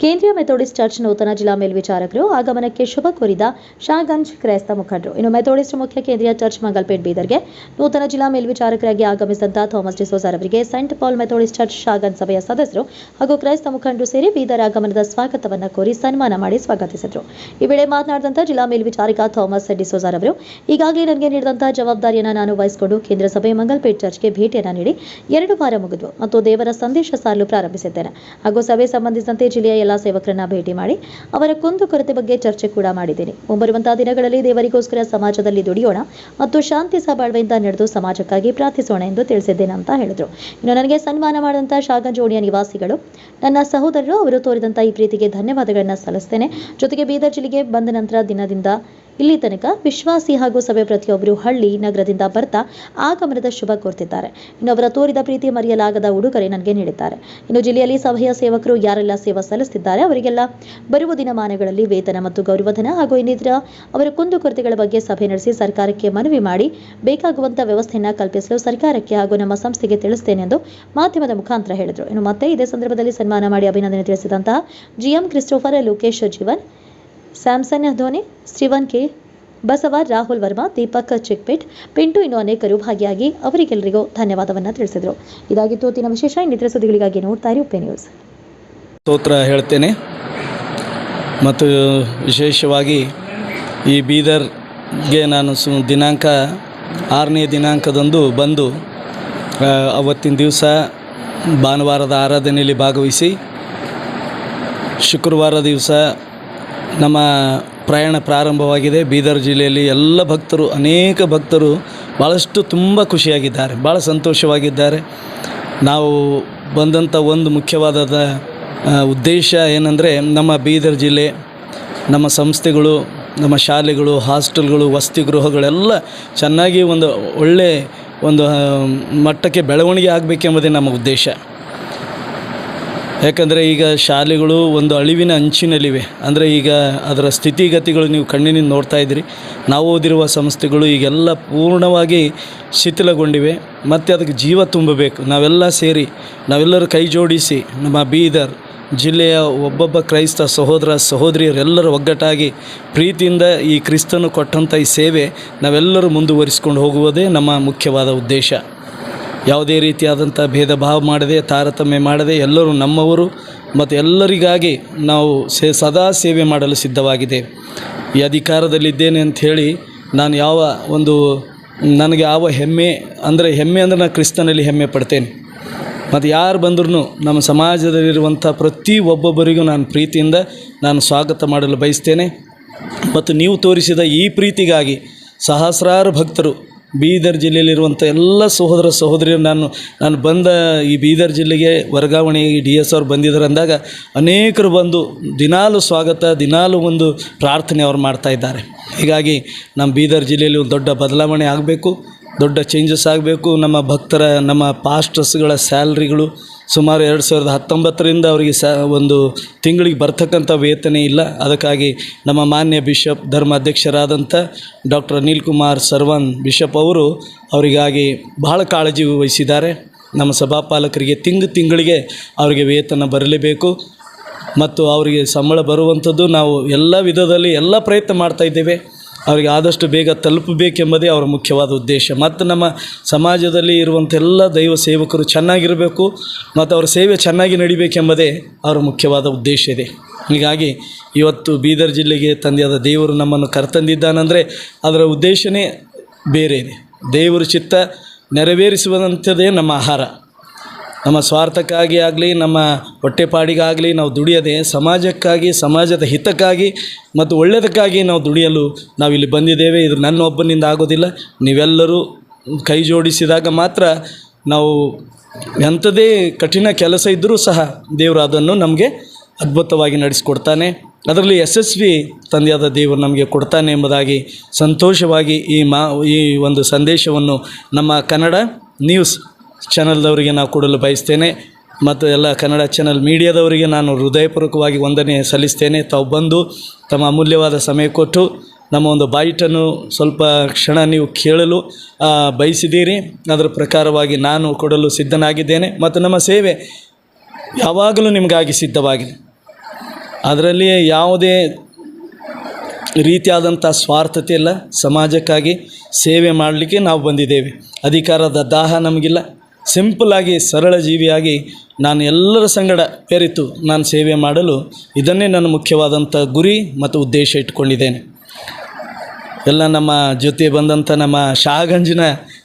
ಕೇಂದ್ರೀಯ Methodist church ನೂತನ ಜಿಲ್ಲಾ ಮೇಲ್ವಿಚಾರಕರು ಆಗಮನಕ್ಕೆ ಶುಭ ಕೋರಿದ ಶಾಗಂಜ್ ಕ್ರೈಸ್ತ ಮುಖಂಡರು. ಇನ್ನು ಮೆಥೋಡಿಸ್ಟ್ ಮುಖ್ಯ ಕೇಂದ್ರೀಯ ಚರ್ಚ್ ಮಂಗಲ್ಪೇಟ್ ಬೀದರ್ಗೆ ನೂತನ ಜಿಲ್ಲಾ ಮೇಲ್ವಿಚಾರಕರಾಗಿ ಆಗಮಿಸಿದಂತಹ ಥಾಮಸ್ ಡಿಸೋಜರ್ ಅವರಿಗೆ ಸೆಂಟ್ ಪಾಲ್ ಮೆಥೋಡಿಸ್ಟ್ ಚರ್ಚ್ ಶಾಗನ್ ಸಭೆಯ ಸದಸ್ಯರು ಹಾಗೂ ಕ್ರೈಸ್ತ ಮುಖಂಡರು ಸೇರಿ ಬೀದರ್ ಆಗಮನದ ಸ್ವಾಗತವನ್ನು ಕೋರಿ ಸನ್ಮಾನ ಮಾಡಿ ಸ್ವಾಗತಿಸಿದರು. ಈ ವೇಳೆ ಮಾತನಾಡಿದಂತಹ ಜಿಲ್ಲಾ ಮೇಲ್ವಿಚಾರಕ ಥಾಮಸ್ ಡಿಸೋಜರ್ ಅವರು, ಈಗಾಗಲೇ ನನಗೆ ನೀಡಿದಂತಹ ಜವಾಬ್ದಾರಿಯನ್ನು ನಾನು ವಹಿಸಿಕೊಂಡು ಕೇಂದ್ರ ಸಭೆ ಮಂಗಲ್ಪೇಟ್ ಚರ್ಚ್ಗೆ ಭೇಟಿಯನ್ನು ನೀಡಿ ಎರಡು ವಾರ ಮುಗಿದು ಮತ್ತು ದೇವರ ಸಂದೇಶ ಸಾರಲು ಪ್ರಾರಂಭಿಸಿದ್ದೇನೆ. ಹಾಗೂ ಸಭೆ ಸಂಬಂಧಿಸಿದಂತೆ ಜಿಲ್ಲೆಯ ಎಲ್ಲಾ ಸೇವಕರನ್ನ ಭೇಟಿ ಮಾಡಿ ಅವರ ಕುಂದುಕೊರತೆ ಬಗ್ಗೆ ಚರ್ಚೆ ಕೂಡ ಮಾಡಿದ್ದೀನಿ. ಮುಂಬರುವಂತಹ ದಿನಗಳಲ್ಲಿ ದೇವರಿಗೋಸ್ಕರ ಸಮಾಜದಲ್ಲಿ ದುಡಿಯೋಣ ಮತ್ತು ಶಾಂತಿ ಸಹಬಾಳ್ವೆಯಿಂದ ನಡೆದು ಸಮಾಜಕ್ಕಾಗಿ ಪ್ರಾರ್ಥಿಸೋಣ ಎಂದು ತಿಳಿಸಿದ್ದೇನೆ ಅಂತ ಹೇಳಿದ್ರು. ಇನ್ನು ನನಗೆ ಸನ್ಮಾನ ಮಾಡಿದಂತಹ ಶಾಗಂಜೋಡಿಯ ನಿವಾಸಿಗಳು, ನನ್ನ ಸಹೋದರರು ಅವರು ತೋರಿದಂತಹ ಈ ಪ್ರೀತಿಗೆ ಧನ್ಯವಾದಗಳನ್ನು ಸಲ್ಲಿಸ್ತೇನೆ. ಜೊತೆಗೆ ಬೀದರ್ ಜಿಲ್ಲೆಗೆ ಬಂದ ನಂತರ ದಿನದಿಂದ ಇಲ್ಲಿ ತನಕ ವಿಶ್ವಾಸಿ ಹಾಗೂ ಸಭೆ ಪ್ರತಿಯೊಬ್ಬರು ಹಳ್ಳಿ ನಗರದಿಂದ ಬರ್ತಾ ಆಗಮನದ ಶುಭ ಕೋರ್ತಿದ್ದಾರೆ. ಇನ್ನು ಅವರ ತೋರಿದ ಪ್ರೀತಿ ಮರೆಯಲಾಗದ ಉಡುಗೊರೆ ನನಗೆ ನೀಡಿದ್ದಾರೆ. ಇನ್ನು ಜಿಲ್ಲೆಯಲ್ಲಿ ಸಭೆಯ ಸೇವಕರು ಯಾರೆಲ್ಲ ಸೇವೆ ಸಲ್ಲಿಸುತ್ತಿದ್ದಾರೆ ಅವರಿಗೆಲ್ಲ ಬರುವ ದಿನಮಾನಗಳಲ್ಲಿ ವೇತನ ಮತ್ತು ಗೌರವಧನ ಹಾಗೂ ಇನ್ನಿತರ ಅವರ ಕುಂದುಕೊರತೆಗಳ ಬಗ್ಗೆ ಸಭೆ ನಡೆಸಿ ಸರ್ಕಾರಕ್ಕೆ ಮನವಿ ಮಾಡಿ ಬೇಕಾಗುವಂತ ವ್ಯವಸ್ಥೆಯನ್ನು ಕಲ್ಪಿಸಲು ಸರ್ಕಾರಕ್ಕೆ ಹಾಗೂ ನಮ್ಮ ಸಂಸ್ಥೆಗೆ ತಿಳಿಸ್ತೇನೆ ಎಂದು ಮಾಧ್ಯಮದ ಮುಖಾಂತರ ಹೇಳಿದರು. ಇನ್ನು ಮತ್ತೆ ಇದೇ ಸಂದರ್ಭದಲ್ಲಿ ಸನ್ಮಾನ ಮಾಡಿ ಅಭಿನಂದನೆ ತಿಳಿಸಿದಂತಹ GM Christopher Lokesh Jeevan Samson, Dhoni Shrivan K, Basava, Rahul Varma, Deepak Chickpet Pintu ಇನ್ನು ಅನೇಕರು ಭಾಗಿಯಾಗಿ ಅವರಿಗೆಲ್ಲರಿಗೂ ಧನ್ಯವಾದವನ್ನು ತಿಳಿಸಿದರು. ಇದಾಗಿತ್ತು ದಿನ ವಿಶೇಷ. ಇನ್ನಿತರ ಸುದ್ದಿಗಳಿಗಾಗಿ ನೋಡ್ತಾ ಇರಿ ಉಪೆ ನ್ಯೂಸ್. ಸ್ತೋತ್ರ ಹೇಳ್ತೇನೆ. ಮತ್ತು ವಿಶೇಷವಾಗಿ ಈ ಬೀದರ್ಗೆ ನಾನು ಸು ದಿನಾಂಕ ಆರನೇ ದಿನಾಂಕದಂದು ಬಂದು ಅವತ್ತಿನ ದಿವಸ ಭಾನುವಾರದ ಆರಾಧನೆಯಲ್ಲಿ ಭಾಗವಹಿಸಿ, ಶುಕ್ರವಾರ ದಿವಸ ನಮ್ಮ ಪ್ರಯಾಣ ಪ್ರಾರಂಭವಾಗಿದೆ. ಬೀದರ್ ಜಿಲ್ಲೆಯಲ್ಲಿ ಎಲ್ಲ ಭಕ್ತರು, ಅನೇಕ ಭಕ್ತರು ಭಾಳಷ್ಟು ತುಂಬ ಖುಷಿಯಾಗಿದ್ದಾರೆ ಭಾಳ ಸಂತೋಷವಾಗಿದ್ದಾರೆ. ನಾವು ಬಂದಂಥ ಒಂದು ಮುಖ್ಯವಾದ ಉದ್ದೇಶ ಏನಂದರೆ ನಮ್ಮ ಬೀದರ್ ಜಿಲ್ಲೆ, ನಮ್ಮ ಸಂಸ್ಥೆಗಳು, ನಮ್ಮ ಶಾಲೆಗಳು, ಹಾಸ್ಟೆಲ್ಗಳು ವಸತಿ ಗೃಹಗಳೆಲ್ಲ ಚೆನ್ನಾಗಿ ಒಂದು ಒಳ್ಳೆ ಒಂದು ಮಟ್ಟಕ್ಕೆ ಬೆಳವಣಿಗೆ ಆಗಬೇಕೆಂಬುದೇ ನಮ್ಮ ಉದ್ದೇಶ. ಯಾಕಂದರೆ ಈಗ ಶಾಲೆಗಳು ಒಂದು ಅಳಿವಿನ ಅಂಚಿನಲ್ಲಿವೆ. ಅಂದರೆ ಈಗ ಅದರ ಸ್ಥಿತಿಗತಿಗಳು ನೀವು ಕಣ್ಣಿನಿಂದ ನೋಡ್ತಾ ಇದ್ದೀರಿ. ನಾವು ಓದಿರುವ ಸಂಸ್ಥೆಗಳು ಈಗೆಲ್ಲ ಪೂರ್ಣವಾಗಿ ಶಿಥಿಲಗೊಂಡಿವೆ. ಮತ್ತು ಅದಕ್ಕೆ ಜೀವ ತುಂಬಬೇಕು. ನಾವೆಲ್ಲ ಸೇರಿ, ನಾವೆಲ್ಲರೂ ಕೈ ಜೋಡಿಸಿ ನಮ್ಮ ಬೀದರ್ ಜಿಲ್ಲೆಯ ಒಬ್ಬೊಬ್ಬ ಕ್ರೈಸ್ತ ಸಹೋದರ, ಸಹೋದರಿಯರೆಲ್ಲರೂ ಒಗ್ಗಟ್ಟಾಗಿ ಪ್ರೀತಿಯಿಂದ ಈ ಕ್ರಿಸ್ತನು ಕೊಟ್ಟಂಥ ಈ ಸೇವೆ ನಾವೆಲ್ಲರೂ ಮುಂದುವರಿಸ್ಕೊಂಡು ಹೋಗುವುದೇ ನಮ್ಮ ಮುಖ್ಯವಾದ ಉದ್ದೇಶ. ಯಾವುದೇ ರೀತಿಯಾದಂಥ ಭೇದ ಭಾವ ಮಾಡದೆ, ತಾರತಮ್ಯ ಮಾಡದೆ ಎಲ್ಲರೂ ನಮ್ಮವರು ಮತ್ತು ಎಲ್ಲರಿಗಾಗಿ ನಾವು ಸೇ, ಸದಾ ಸೇವೆ ಮಾಡಲು ಸಿದ್ಧವಾಗಿದೆ. ಈ ಅಧಿಕಾರದಲ್ಲಿದ್ದೇನೆ ಅಂಥೇಳಿ ನಾನು ಯಾವ ಒಂದು, ನನಗೆ ಯಾವ ಹೆಮ್ಮೆ, ಅಂದರೆ ಹೆಮ್ಮೆ ಅಂದರೆ ನಾನು ಕ್ರಿಸ್ತನಲ್ಲಿ ಹೆಮ್ಮೆ ಪಡ್ತೇನೆ. ಮತ್ತು ಯಾರು ಬಂದ್ರೂ ನಮ್ಮ ಸಮಾಜದಲ್ಲಿರುವಂಥ ಪ್ರತಿ ಒಬ್ಬೊಬ್ಬರಿಗೂ ನಾನು ಪ್ರೀತಿಯಿಂದ ನಾನು ಸ್ವಾಗತ ಮಾಡಲು ಬಯಸ್ತೇನೆ. ಮತ್ತು ನೀವು ತೋರಿಸಿದ ಈ ಪ್ರೀತಿಗಾಗಿ ಸಹಸ್ರಾರು ಭಕ್ತರು ಬೀದರ್ ಜಿಲ್ಲೆಯಲ್ಲಿರುವಂಥ ಎಲ್ಲ ಸಹೋದರ ಸಹೋದರಿಯರು ನಾನು ನಾನು ಬಂದ ಈ ಬೀದರ್ ಜಿಲ್ಲೆಗೆ ವರ್ಗಾವಣೆಗೆ ಡಿ ಎಸ್ ಅವ್ರು ಬಂದಿದ್ದಾರೆ ಅಂದಾಗ ಅನೇಕರು ಬಂದು ದಿನಾಲು ಸ್ವಾಗತ, ದಿನಾಲು ಒಂದು ಪ್ರಾರ್ಥನೆ ಅವ್ರು ಮಾಡ್ತಾ ಇದ್ದಾರೆ. ಹೀಗಾಗಿ ನಮ್ಮ ಬೀದರ್ ಜಿಲ್ಲೆಯಲ್ಲಿ ಒಂದು ದೊಡ್ಡ ಬದಲಾವಣೆ ಆಗಬೇಕು. ದೊಡ್ಡ ಚೇಂಜಸ್ ಆಗಬೇಕು. ನಮ್ಮ ಭಕ್ತರ, ನಮ್ಮ ಪಾಸ್ಟರ್ಸ್ಗಳ ಸ್ಯಾಲ್ರಿಗಳು ಸುಮಾರು ಎರಡು ಸಾವಿರದ ಹತ್ತೊಂಬತ್ತರಿಂದ ಅವರಿಗೆ ಸ, ಒಂದು ತಿಂಗಳಿಗೆ ಬರ್ತಕ್ಕಂಥ ವೇತನ ಇಲ್ಲ. ಅದಕ್ಕಾಗಿ ನಮ್ಮ ಮಾನ್ಯ ಬಿಷಪ್ ಧರ್ಮಾಧ್ಯಕ್ಷರಾದಂಥ ಡಾಕ್ಟರ್ ಅನಿಲ್ ಕುಮಾರ್ ಸರ್ವನ್ ಬಿಷಪ್ ಅವರು ಅವರಿಗಾಗಿ ಬಹಳ ಕಾಳಜಿ ವಹಿಸಿದ್ದಾರೆ. ನಮ್ಮ ಸಭಾಪಾಲಕರಿಗೆ ತಿಂಗಳು ತಿಂಗಳಿಗೆ ಅವರಿಗೆ ವೇತನ ಬರಲೇಬೇಕು. ಮತ್ತು ಅವರಿಗೆ ಸಂಬಳ ಬರುವಂಥದ್ದು ನಾವು ಎಲ್ಲ ವಿಧದಲ್ಲಿ ಎಲ್ಲ ಪ್ರಯತ್ನ ಮಾಡ್ತಾ ಇದ್ದೇವೆ. ಅವರಿಗೆ ಆದಷ್ಟು ಬೇಗ ತಲುಪಬೇಕೆಂಬುದೇ ಅವರ ಮುಖ್ಯವಾದ ಉದ್ದೇಶ. ಮತ್ತು ನಮ್ಮ ಸಮಾಜದಲ್ಲಿ ಇರುವಂಥ ಎಲ್ಲ ದೈವ ಸೇವಕರು ಚೆನ್ನಾಗಿರಬೇಕು, ಮತ್ತು ಅವರ ಸೇವೆ ಚೆನ್ನಾಗಿ ನಡಿಬೇಕೆಂಬುದೇ ಅವರ ಮುಖ್ಯವಾದ ಉದ್ದೇಶ ಇದೆ. ಹೀಗಾಗಿ ಇವತ್ತು ಬೀದರ್ ಜಿಲ್ಲೆಗೆ ತಂದೆಯಾದ ದೇವರು ನಮ್ಮನ್ನು ಕರೆತಂದಿದ್ದಾನಂದರೆ ಅದರ ಉದ್ದೇಶನೇ ಬೇರೆ ಇದೆ. ದೇವರ ಚಿತ್ತ ನೆರವೇರಿಸುವಂಥದ್ದೇ ನಮ್ಮ ಆಹಾರ. ನಮ್ಮ ಸ್ವಾರ್ಥಕ್ಕಾಗಿ ಆಗಲಿ, ನಮ್ಮ ಹೊಟ್ಟೆಪಾಡಿಗಾಗಲಿ ನಾವು ದುಡಿಯದೆ ಸಮಾಜಕ್ಕಾಗಿ, ಸಮಾಜದ ಹಿತಕ್ಕಾಗಿ ಮತ್ತು ಒಳ್ಳೆಯದಕ್ಕಾಗಿ ನಾವು ದುಡಿಯಲು ನಾವಿಲ್ಲಿ ಬಂದಿದ್ದೇವೆ. ಇದು ನನ್ನ ಒಬ್ಬನಿಂದ ಆಗೋದಿಲ್ಲ. ನೀವೆಲ್ಲರೂ ಕೈ ಜೋಡಿಸಿದಾಗ ಮಾತ್ರ ನಾವು ಎಂಥದೇ ಕಠಿಣ ಕೆಲಸ ಇದ್ದರೂ ಸಹ ದೇವರು ಅದನ್ನು ನಮಗೆ ಅದ್ಭುತವಾಗಿ ನಡೆಸಿಕೊಡ್ತಾನೆ. ಅದರಲ್ಲಿ ಯಶಸ್ವಿ ತಂದೆಯಾದ ದೇವರು ನಮಗೆ ಕೊಡ್ತಾನೆ ಎಂಬುದಾಗಿ ಸಂತೋಷವಾಗಿ ಈ ಮಾ, ಈ ಒಂದು ಸಂದೇಶವನ್ನು ನಮ್ಮ ಕನ್ನಡ ನ್ಯೂಸ್ ಚಾನಲ್ದವರಿಗೆ ನಾವು ಕೊಡಲು ಬಯಸ್ತೇನೆ ಮತ್ತು ಎಲ್ಲ ಕನ್ನಡ ಚಾನಲ್ ಮೀಡಿಯಾದವರಿಗೆ ನಾನು ಹೃದಯಪೂರ್ವಕವಾಗಿ ವಂದನೆ ಸಲ್ಲಿಸ್ತೇನೆ. ತಾವು ಬಂದು ತಮ್ಮ ಅಮೂಲ್ಯವಾದ ಸಮಯ ಕೊಟ್ಟು ನಮ್ಮ ಒಂದು ಬಾಯಿಟನ್ನು ಸ್ವಲ್ಪ ಕ್ಷಣ ನೀವು ಕೇಳಲು ಬಯಸಿದ್ದೀರಿ. ಅದರ ಪ್ರಕಾರವಾಗಿ ನಾನು ಕೊಡಲು ಸಿದ್ಧನಾಗಿದ್ದೇನೆ ಮತ್ತು ನಮ್ಮ ಸೇವೆ ಯಾವಾಗಲೂ ನಿಮಗಾಗಿ ಸಿದ್ಧವಾಗಿದೆ. ಅದರಲ್ಲಿ ಯಾವುದೇ ರೀತಿಯಾದಂಥ ಸ್ವಾರ್ಥತೆ ಇಲ್ಲ. ಸಮಾಜಕ್ಕಾಗಿ ಸೇವೆ ಮಾಡಲಿಕ್ಕೆ ನಾವು ಬಂದಿದ್ದೇವೆ. ಅಧಿಕಾರದ ದಾಹ ನಮಗಿಲ್ಲ. ಸಿಂಪಲ್ಲಾಗಿ ಸರಳ ಜೀವಿಯಾಗಿ ನಾನು ಎಲ್ಲರ ಸಂಗಡ ಬೆರೆತು ನಾನು ಸೇವೆ ಮಾಡಲು ಇದನ್ನೇ ನನ್ನ ಮುಖ್ಯವಾದಂಥ ಗುರಿ ಮತ್ತು ಉದ್ದೇಶ ಇಟ್ಕೊಂಡಿದ್ದೇನೆ ಎಲ್ಲ ನಮ್ಮ ಜೊತೆ ಬಂದಂಥ ನಮ್ಮ ಶಾಗಂಜಿನ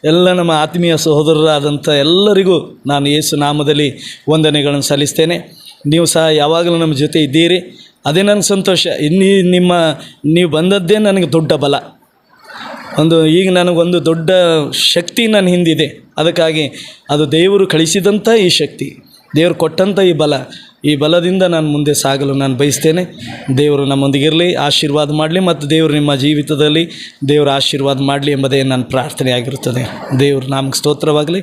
ಎಲ್ಲ ನಮ್ಮ ಆತ್ಮೀಯ ಸಹೋದರರಾದಂಥ ಎಲ್ಲರಿಗೂ ನಾನು ಯೇಸು ನಾಮದಲ್ಲಿ ವಂದನೆಗಳನ್ನು ಸಲ್ಲಿಸ್ತೇನೆ. ನೀವು ಸಹ ಯಾವಾಗಲೂ ನಮ್ಮ ಜೊತೆ ಇದ್ದೀರಿ. ಅದೇ ನನ್ನ ಸಂತೋಷ. ಇನ್ನೀ ನಿಮ್ಮ, ನೀವು ಬಂದದ್ದೇ ನನಗೆ ದೊಡ್ಡ ಬಲ. ಒಂದು ಈಗ ನನಗೊಂದು ದೊಡ್ಡ ಶಕ್ತಿ ನನ್ನ ಹಿಂದಿದೆ. ಅದಕ್ಕಾಗಿ ಅದು ದೇವರು ಕಳಿಸಿದಂಥ ಈ ಶಕ್ತಿ, ದೇವರು ಕೊಟ್ಟಂಥ ಈ ಬಲ, ಈ ಬಲದಿಂದ ನಾನು ಮುಂದೆ ಸಾಗಲು ನಾನು ಬಯಸ್ತೇನೆ. ದೇವರು ನಮ್ಮೊಂದಿಗಿರಲಿ ಆಶೀರ್ವಾದ ಮಾಡಲಿ ಮತ್ತು ದೇವರು ನಿಮ್ಮ ಜೀವಿತದಲ್ಲಿ ದೇವರ ಆಶೀರ್ವಾದ ಮಾಡಲಿ ಎಂಬುದೇ ನನ್ನ ಪ್ರಾರ್ಥನೆಯಾಗಿರುತ್ತದೆ ದೇವರು ನಮಗೆ ಸ್ತೋತ್ರವಾಗಲಿ.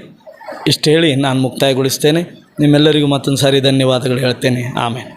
ಇಷ್ಟು ಹೇಳಿ ನಾನು ಮುಕ್ತಾಯಗೊಳಿಸ್ತೇನೆ. ನಿಮ್ಮೆಲ್ಲರಿಗೂ ಮತ್ತೊಂದು ಸಾರಿ ಧನ್ಯವಾದಗಳು ಹೇಳ್ತೇನೆ. ಆಮೇಲೆ